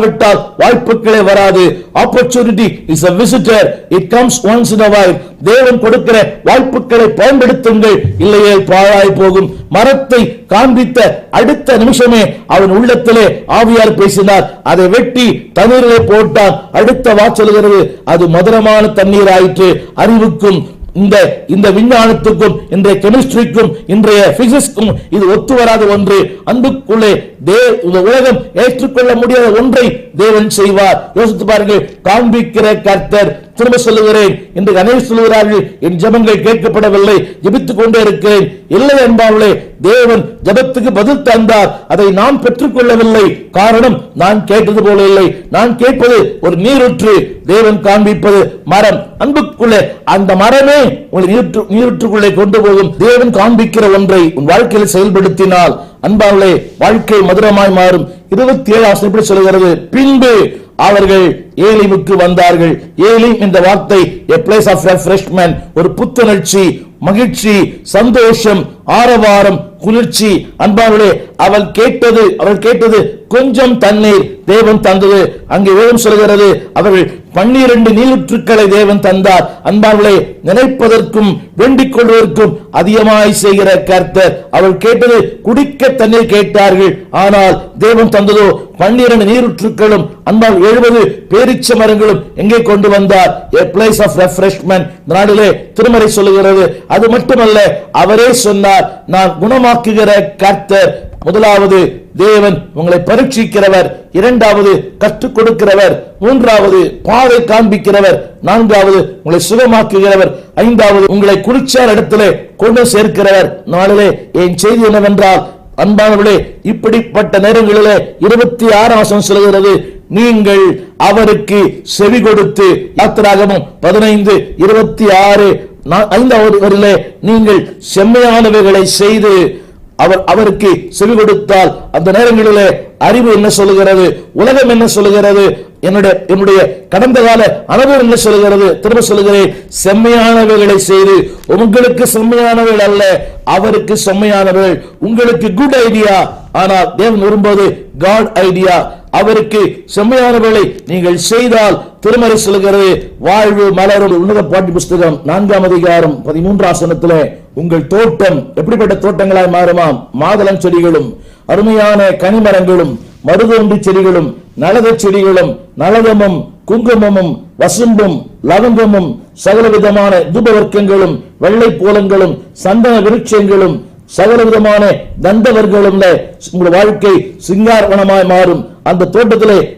விட்டால் வாய்ப்புகளே வராது. Opportunity is a visitor it comes once in a while. தேவன் கொடுக்கிற வாய்ப்புகளை பயன்படுத்துங்கள். இல்லையே பாழாய் போகும். மரத்தை காண்பித்த அடுத்த நிமிஷமே அவன் உள்ளத்திலே ஆவியார் பேசினார். அதை வெட்டி தண்ணீரிலே போட்டான். அடுத்த வாச்சலுகிறது அது மதுரமான தண்ணீர் ஆயிற்று. அறிவுக்கும் இந்த இந்த விஞ்ஞானத்துக்கும் இன்றைய கெமிஸ்ட்ரிக்கும் இன்றைய பிசிக்ஸ்க்கும் இது ஒத்து வராத ஒன்று. அன்புக்குள்ளே இந்த உலகம் ஏற்றுக்கொள்ள முடியாத ஒன்றை தேவன் செய்வார். யோசித்து பாருங்கள் காண்பிக்கிற கர்த்தர் திரும்ப சொல்லுகிறேன். என்று அனைவரும் சொல்லுகிறார்கள் என் ஜபங்கள் கேட்கப்படவில்லை ஜபித்துக் கொண்டே இருக்கிறேன். இல்லை என்பார்களே தேவன் ஜெபத்துக்கு பதில் தந்தார். அதை நான் பெற்றுக்கொள்ளவில்லை. காரணம் நான் கேட்டது போல இல்லை. நான் கேட்பது ஒரு நீரூற்று. தேவன் காண்பிப்பது மரம். அன்புக்குள்ளே அந்த மரமே உங்களை நீரூற்று நீரூற்றுக்குள்ளே கொண்டு போகும். தேவன் காண்பிக்கிற ஒன்றை உன் வாழ்க்கையில் செயல்படுத்தினால் அன்பாவளே வாழ்க்கை மதுரமாய் மாறும். இருபத்தி ஏழு எப்படி சொல்கிறது பின்பு அவர்கள் ஏலிமுக்கு வந்தார்கள். ஏலிம் என்ற வார்த்தை எ பிளேஸ் ஆஃப் refreshment ஒரு புத்துணர்ச்சி மகிழ்ச்சி சந்தோஷம் ஆரவாரம் குளிர்ச்சி. அன்பார்களே அவள் கேட்டது அவள் கேட்டது கொஞ்சம் தண்ணீர் தேவன் தந்தது. அங்கே வேதம் சொல்கிறது அவர்கள் பன்னிரண்டு நீரூற்றுக்களை தேவன் தந்தார். அன்பார்களே நினைப்பதற்கும் வேண்டிக் கொள்வதற்கும் அதிகமாய் செய்கிற கர்த்தர். அவள் கேட்டது குடிக்க தண்ணீர் கேட்டார்கள். ஆனால் தேவன் தந்ததோ பன்னிரண்டு நீருற்றுக்களும் அன்பால் எழுபது பேரிச்ச மரங்களும் எங்கே கொண்டு வந்தார்? ஏ பிளேஸ் ஆஃப் ரெஃப்ரெஷ்மெண்ட் நாடிலே நாளிலே திருமறை சொல்லுகிறது. அது மட்டுமல்ல அவரே சொன்னார் நான் குணமாக்குகிற கர்த்தர். முதலாவது தேவன் உங்களை பரீட்சிக்கிறவர் இரண்டாவது கற்றுக் கொடுக்கிறவர் மூன்றாவது பாதை காண்பிக்கிறவர் நான்காவது உங்களை சுகமாக்குகிறவர் ஐந்தாவது உங்களை குறிச்சார் இடத்திலே கொண்டு சேர்க்கிறவர். நாளிலே என் செய்தி என்னவென்றால் அன்பானவர்களே இப்படிப்பட்ட நேரங்களிலே இருபத்தி ஆறாம் வசனம் சொல்கிறது நீங்கள் அவருக்கு செவி கொடுத்து யாத்திராகமும் பதினைந்து இருபத்தி ஆறு நா- ஐந்தாவது வரிலே நீங்கள் செம்மையானவைகளை செய்து அவர் அவருக்கு செவி கொடுத்தால் அந்த நேரங்களிலே அறிவு என்ன சொல்லுகிறது உலகம் என்ன சொல்லுகிறது என்னுடைய என்னுடைய கடந்த கால அனுபவம் என்ன சொல்லுகிறது திரும்ப சொல்லுகிறேன். செம்மையானவைகளை செய்து உங்களுக்கு செம்மையானவைகள் அல்ல அவருக்கு செம்மையானவர்கள் உங்களுக்கு குட் ஐடியா ஆனால் தேவன் விரும்புவது காட் ஐடியா அவருக்கு செம்மையானவர்களை நீங்கள் செய்தால் திருமறை செல்கிறது வாழ்வு மலரும். உன்னத பாட்டி புஸ்தகம் நான்காம் அதிகாரம் பதிமூன்று ஆசனத்தில் உங்கள் தோட்டம் எப்படிப்பட்ட தோட்டங்களாய் மாறுமாம்? மாதளம் செடிகளும் அருமையான கனிமரங்களும் மருதோண்டி செடிகளும் நலத செடிகளும் நலதமும் குங்குமமும் வசும்பும் லவங்கமும் சகலவிதமான தூபவர்க்கங்களும் வெள்ளை போலங்களும் சந்தன விருட்சங்களும் சகல விதமான தண்டவர்களும் உங்கள் வாழ்க்கை சிங்காரவனமாய் மாறும். அந்த தோட்டத்திலே